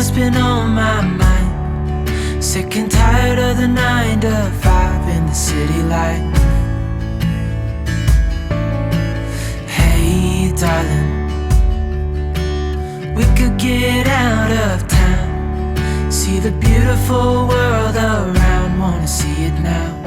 what's been on my mind. Sick and tired of the nine to five in the city life. Hey, darling, we could get out of town. See the beautiful world around, wanna see it now.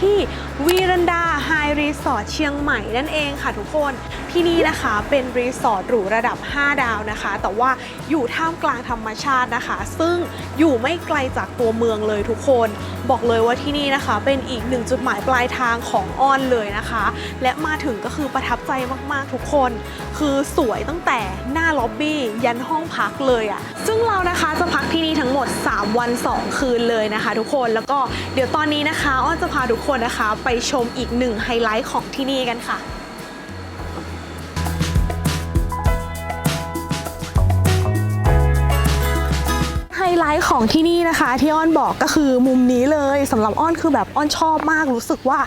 ที่วีรันดา ไฮรีสอร์ทเชียงใหม่นั่นเองค่ะทุกคนที่นี่นะคะเป็นรีสอร์ทหรูระดับ 5 ดาวนะคะ แต่ว่าอยู่ท่ามกลางธรรมชาตินะคะ ซึ่งอยู่ไม่ไกลจากตัวเมืองเลยทุกคน บอกเลยว่าที่นี่นะคะ เป็นอีกหนึ่งจุดหมายปลายทางของอ้อนเลยนะคะ และมาถึงก็คือประทับใจมากๆทุกคน คือสวยตั้งแต่หน้าล็อบบี้ยันห้องพักเลยอะ่ะซึ่งเรานะคะจะพักที่นี่ทั้งหมด 3 วัน 2 คืนเลยนะคะ ทุกคนแล้วก็เดี๋ยวตอนนี้นะคะอ้อนจะพาทุกคนนะคะไปชมอีกหนึ่งไฮไลท์ของที่นี่กันค่ะไฮไลท์ของที่นี่นะคะ ที่อ้อนบอกก็คือมุมนี้เลยสำหรับอ้อนคือแบบอ้อนชอบมากรู้สึกว่า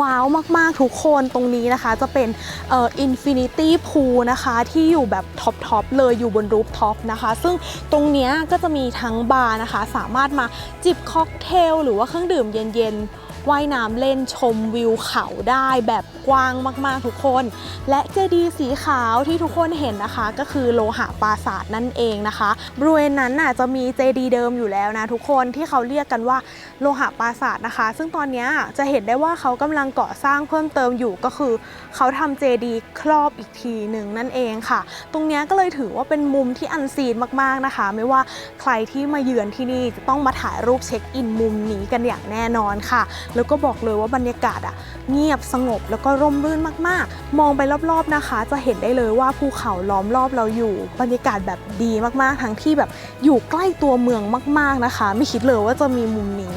ว้าวมากๆทุกคนตรงนี้นะคะ จะเป็นเอ่ออินฟินิตี้พูลนะคะที่อยู่แบบท็อปทอปเลยอยู่บนรูฟท็อปนะคะ ซึ่งตรงนี้ก็จะมีทั้งบาร์นะคะ สามารถมาจิบค็อกเทลหรือว่าเครื่องดื่มเย็นๆ ว่ายน้ำเล่นชมวิวเขาได้แบบกว้างมากๆทุกคน และเจดีย์สีขาวที่ทุกคนเห็นนะคะ ก็คือโลหะปราสาทนั่นเองนะคะบริเวณนั้นน่ะจะมีเจดีย์เดิมอยู่แล้วนะทุกคนที่เขาเรียกกันว่าโลหะปราสาทนะคะ ซึ่งตอนนี้จะเห็นได้ว่าเขากำลังก่อสร้างเพิ่มเติมอยู่ก็คือ เขาทำเจดีย์ครอบอีกทีหนึ่งนั่นเองค่ะ ตรงนี้ก็เลยถือว่าเป็นมุมที่อันซีนมากๆนะคะ ไม่ว่าใครที่มาเยือนที่นี่จะต้องมาถ่ายรูปเช็คอินมุมนี้กันอย่างแน่นอนค่ะแล้วก็บอกเลยว่าบรรยากาศอะเงียบสงบแล้วก็ร่มรื่นมากๆ มองไปรอบๆนะคะ จะเห็นได้เลยว่าภูเขาล้อมรอบเราอยู่ บรรยากาศแบบดีมากๆ ทั้งที่แบบอยู่ใกล้ตัวเมืองมาก ๆนะคะ ไม่คิดเลยว่าจะมีมุมนี้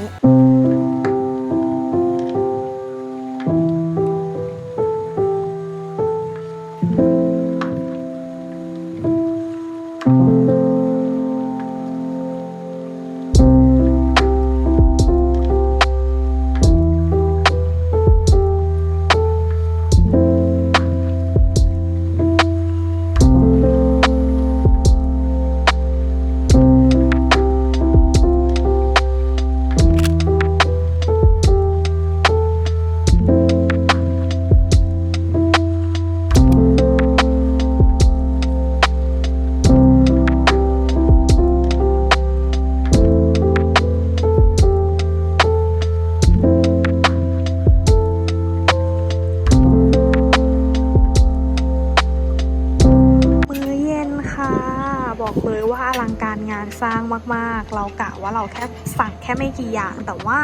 มากๆ เรากะว่าเราแค่สั่งแค่ไม่กี่อย่าง แต่ว่า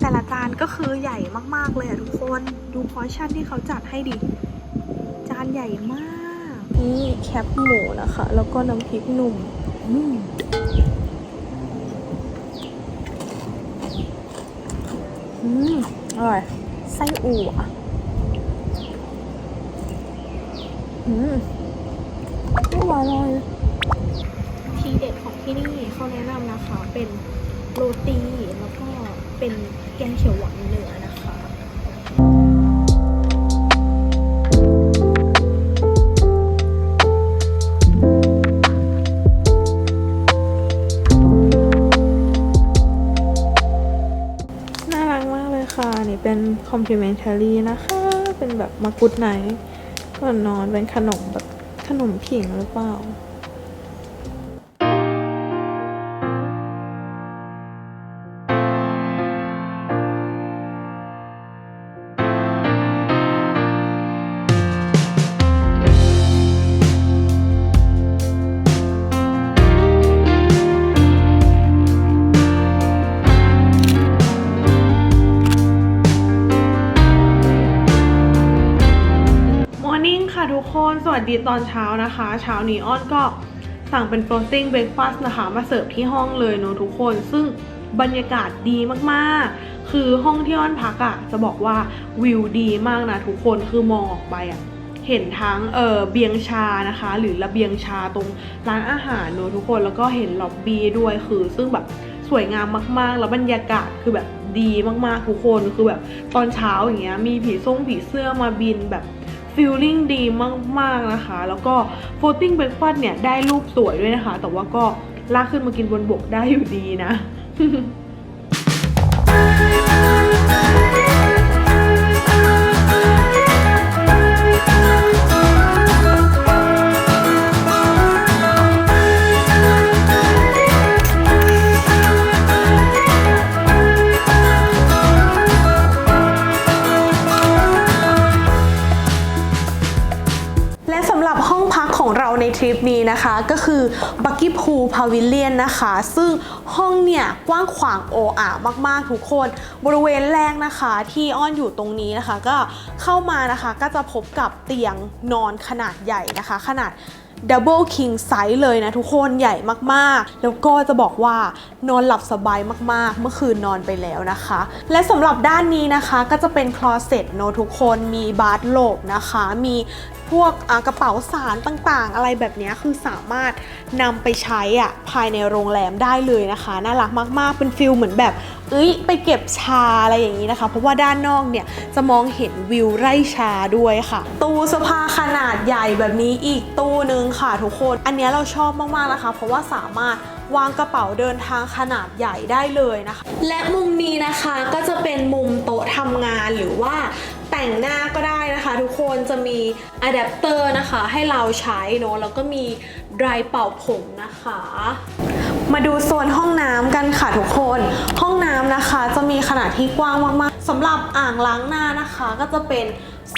แต่ละจานก็คือใหญ่มากๆเลยอะทุกคนดูพอร์ชั่นที่เขาจัดให้ดิ จานใหญ่มากนี่แคปหมูนะคะ แล้วก็น้ำพริกหนุ่มอืมอืมอร่อยไส้อั่วอืมอร่อยทีเด็ดของ ที่นี่เขาแนะนำนะคะ เป็นโรตีแล้วก็เป็นแกงเขียวหวานเนื้อนะคะน่ารักมากเลยค่ะ นี่เป็น complimentary นะคะ เป็นแบบมากุดไนก่อนนอนเป็นขนมแบบขนมผิงหรือเปล่า วัสดีตอนเช้านะคะ เช้านี้อ้อนก็สั่งเป็น floating breakfast นะคะ มาเสิร์ฟที่ห้องเลยเนอะทุกคน ซึ่งบรรยากาศดีมากๆ คือห้องที่อ้อนพักอะ่ะจะบอกว่าวิวดีมากนะทุกคนคือมองออกไปอะ่ะเห็นทั้งเออเบียงชานะคะ หรือระเบียงชาตรงร้านอาหารเนอะทุกคนแล้วก็เห็นล็อบบี้ด้วยคือ ซึ่งแบบสวยงามมากๆ แล้วบรรยากาศคือแบบดีมากๆทุกคนคือแบบตอนเช้าอย่างเงี้ยมีผีส่งผีเสื้อมาบินแบบ ฟีลลิ่งดีมากๆนะคะ แล้วก็โฟตติ้งเบรกฟาสเนี่ยได้รูปสวยด้วยนะคะ แต่ว่าก็ลากขึ้นมากินบนบกได้อยู่ดีนะ Pool Pavilion นะคะ ซึ่งห้องเนี่ยกว้างขวางโออามากๆทุกคน บริเวณแรกนะคะที่อ้อนอยู่ตรงนี้นะคะ ก็เข้ามานะคะก็จะพบกับเตียงนอนขนาดใหญ่นะคะ ขนาด Double King Size เลยนะทุกคนใหญ่มากๆ แล้วก็จะบอกว่านอนหลับสบายมากๆ เมื่อคืนนอนไปแล้วนะคะ และสำหรับด้านนี้นะคะก็จะเป็นคลอเซ็ตเนอะทุกคนมีบาร์โลบนะคะ มี พวกกระเป๋าสารต่างๆ อะไรแบบนี้คือสามารถนำไปใช้อะภายในโรงแรมได้เลยนะคะ น่ารักมากๆ เป็นฟิลเหมือนแบบ เอ้ยไปเก็บชาอะไรอย่างนี้นะคะ เพราะว่าด้านนอกเนี่ยจะมองเห็นวิวไร่ชาด้วยค่ะ ตู้เสื้อผ้าขนาดใหญ่แบบนี้อีกตู้หนึ่งค่ะทุกคน อันนี้เราชอบมากๆนะคะ เพราะว่าสามารถวางกระเป๋าเดินทางขนาดใหญ่ได้เลยนะคะ และมุมนี้นะคะก็จะเป็นมุมโต๊ะทำงานหรือว่า แต่งหน้าก็ได้นะคะ ทุกคนจะมีอะแดปเตอร์นะคะให้เราใช้เนาะแล้วก็มีไดรเป่าผมนะคะ มาดูโซนห้องน้ำกันค่ะทุกคน ห้องน้ำนะคะจะมีขนาดที่กว้างมากๆสำหรับอ่างล้างหน้านะคะก็จะเป็น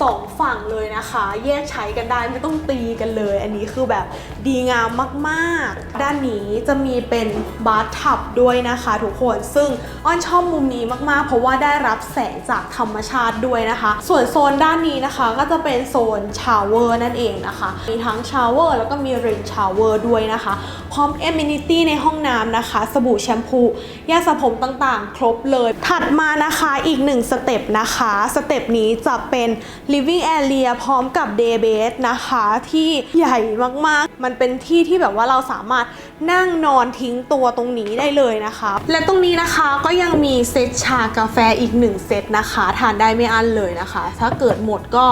สองฝั่งเลยนะคะ แยกใช้กันได้ไม่ต้องตีกันเลย อันนี้คือแบบดีงามมากๆ ด้านนี้จะมีเป็นบาร์ทับด้วยนะคะทุกคนซึ่งอ้อนชอบมุมนี้มากๆ เพราะว่าได้รับแสงจากธรรมชาติด้วยนะคะ ส่วนโซนด้านนี้นะคะก็จะเป็นโซนชาวเวอร์นั่นเองนะคะ มีทั้งชาวเวอร์แล้วก็มีเรนชาวเวอร์ด้วยนะคะ พร้อมเอมินิตี้ในห้องน้ำนะคะ สบู่แชมพูยาสระผมต่างๆ ครบเลย ถัดมานะคะอีกหนึ่งสเต็ปนะคะสเต็ปนี้จะเป็น living area พร้อมกับ day bed นะคะที่ใหญ่มากๆ มันเป็นที่ที่แบบว่าเราสามารถนั่งนอนทิ้งตัวตรงนี้ได้เลยนะคะ และตรงนี้นะคะก็ยังมีเซตชากาแฟอีกหนึ่งเซตนะคะ ทานได้ไม่อั้นเลยนะคะ ถ้าเกิดหมดก็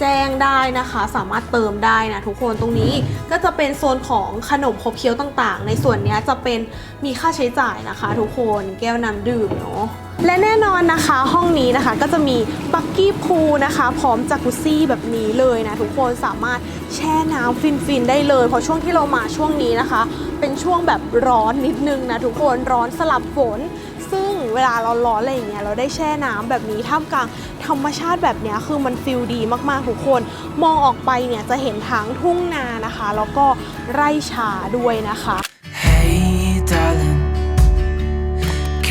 แจ้งได้นะคะ สามารถเติมได้นะทุกคนตรงนี้ก็จะเป็นโซนของขนมขบเคี้ยวต่างๆ ในส่วนนี้จะเป็นมีค่าใช้จ่ายนะคะ ทุกคนแก้วน้ำดื่มเนาะ และแน่นอนนะคะห้องนี้นะคะก็จะมีบักกี้พูลนะคะ พร้อมจากุซี่แบบนี้เลยนะ ทุกคนสามารถแช่น้ำฟินๆได้เลยเพราะช่วงที่เรามาช่วงนี้นะคะ เป็นช่วงแบบร้อนนิดนึงนะทุกคนร้อนสลับฝน ซึ่งเวลาเราร้อนอะไรอย่างเงี้ยเราได้แช่น้ำแบบนี้ท่ามกลางธรรมชาติแบบนี้คือมันฟิลดีมากๆทุกคน มองออกไปเนี่ยจะเห็นทั้งทุ่งนานะคะ แล้วก็ไร่ชาด้วยนะคะ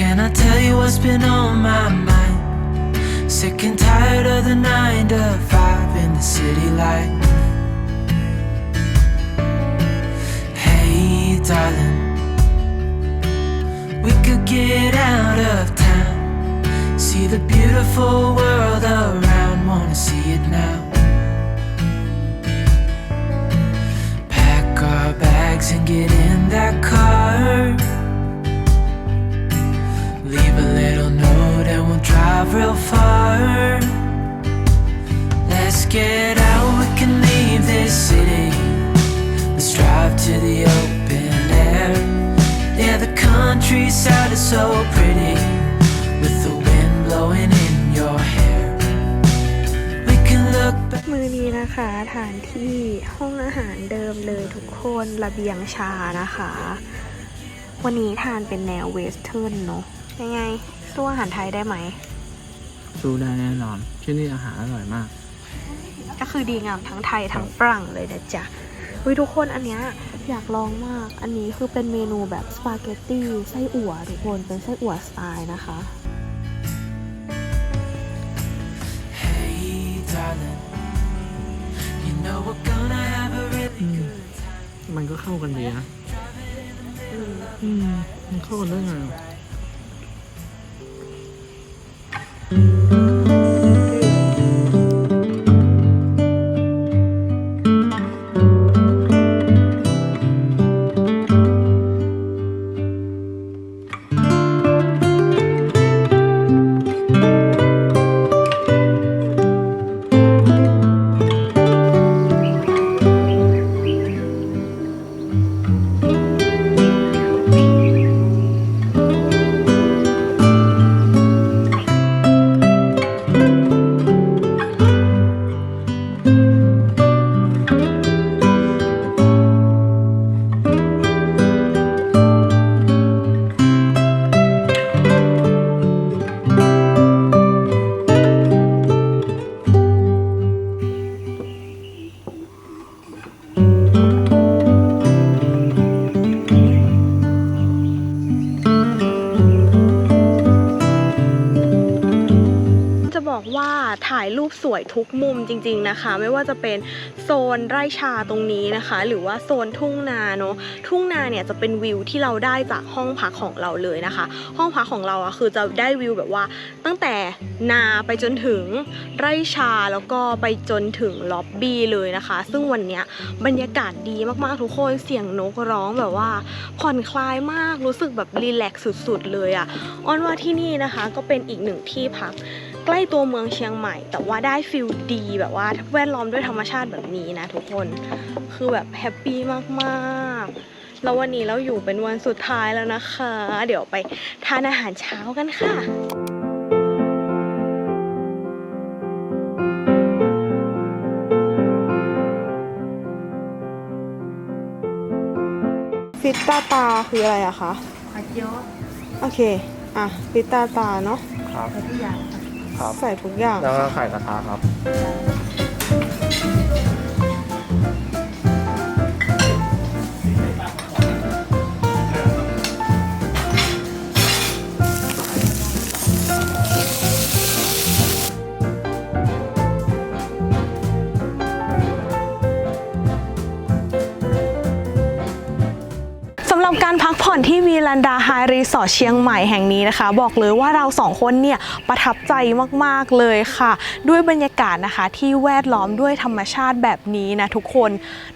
can I tell you what's been on my mind? Sick and tired of the nine to five in the city light. Hey, darling, we could get out of town, see the beautiful world around. Wanna see it now? Pack our bags and get in that car. Drive real far. Let's get out, we can leave this city. Let's drive to the open air. Yeah, the countryside is so pretty with the wind blowing in your hair. We can look back. มือนี้นะคะฐานที่ห้องอาหารเดิมเลยทุกคนระเบียงชานะคะ วันนี้ทานเป็นแนวเวสเทิร์นเนาะยังไงสู้อาหารไทยได้ไหม สู้ได้แน่นอน ที่นี่อาหารอร่อยมาก ก็คือดีงามทั้งไทยทั้งฝรั่งเลยนะจ๊ะวิทุกคนอันเนี้ยอยากลองมาก อันนี้คือเป็นเมนูแบบสปาเกตตี้ไส้อั่วทุกคนเป็นไส้อั่วสไตล์นะคะ Hey, darling, you know we're gonna have a really อืม good time. มันก็เข้ากันดีนะ อืม มันเข้ากันได้ไง วยทุกมุมจริง ๆนะคะ ไม่ว่าจะเป็นโซนไร่ชาตรงนี้นะคะ หรือว่าโซนทุ่งนาเนาะทุ่งนาเนี่ยจะเป็นวิวที่เราได้จากห้องพักของเราเลยนะคะ ห้องพักของเราอะคือจะได้วิวแบบว่า ตั้งแต่นาไปจนถึงไร่ชาแล้วก็ไปจนถึงล็อบบี้เลยนะคะ ซึ่งวันเนี้ยบรรยากาศดีมากๆทุกคนเสียงนกร้องแบบว่าผ่อนคลายมากรู้สึกแบบรีแลกซ์สุดๆเลยอะอ้อนว่าที่นี่นะคะก็เป็นอีกหนึ่งที่พัก ใกล้ตัวเมืองเชียงใหม่ แต่ว่าได้ฟิลดีแบบว่าแวดล้อมด้วยธรรมชาติแบบนี้นะทุกคนคือแบบแฮปปี้มากๆ แล้ววันนี้เราอยู่เป็นวันสุดท้ายแล้วนะคะ เดี๋ยวไปทานอาหารเช้ากันค่ะฟิตตาตาคืออะไรอะคะผัดยอดโอเค อะฟิตตาตาเนาะครับใส่ทุกอย่าง ค่ะครับ ใส่ทุกอย่างแล้วก็ไข่กระทะครับ การพักผ่อนที่วีลันดาไฮรีสอร์ทเชียงใหม่แห่งนี้นะคะ บอกเลยว่าเราสองคนเนี่ยประทับใจมากๆเลยค่ะ ด้วยบรรยากาศนะคะ ที่แวดล้อมด้วยธรรมชาติแบบนี้นะทุกคน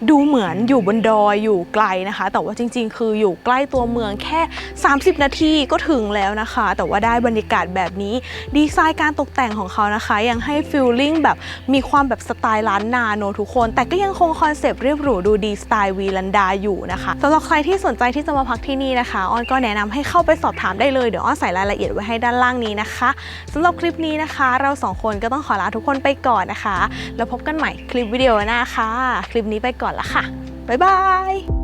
ดูเหมือนอยู่บนดอยอยู่ไกลนะคะ แต่ว่าจริง ๆ คืออยู่ใกล้ตัวเมืองแค่ 30 นาทีก็ถึงแล้วนะคะ แต่ว่าได้บรรยากาศแบบนี้ ดีไซน์การตกแต่งของเขานะคะ ยังให้ฟิลลิ่งแบบมีความแบบสไตล์ล้านนาโนทุกคน แต่ก็ยังคงคอนเซปต์เรียบหรูดูดีสไตล์วีลันดาอยู่นะคะสำหรับใครที่สนใจที่จะมาพักที่นี่นะคะออนก็แนะนำให้เข้าไปสอบถามได้เลยเดี๋ยวออนใส่รายละเอียดไว้ให้ด้านล่างนี้นะคะสำหรับคลิปนี้นะคะ เราสองคนก็ต้องขอลาทุกคนไปก่อนนะคะ แล้วพบกันใหม่คลิปวิดีโอหน้าค่ะ คลิปนี้ไปก่อนละค่ะบ๊ายบาย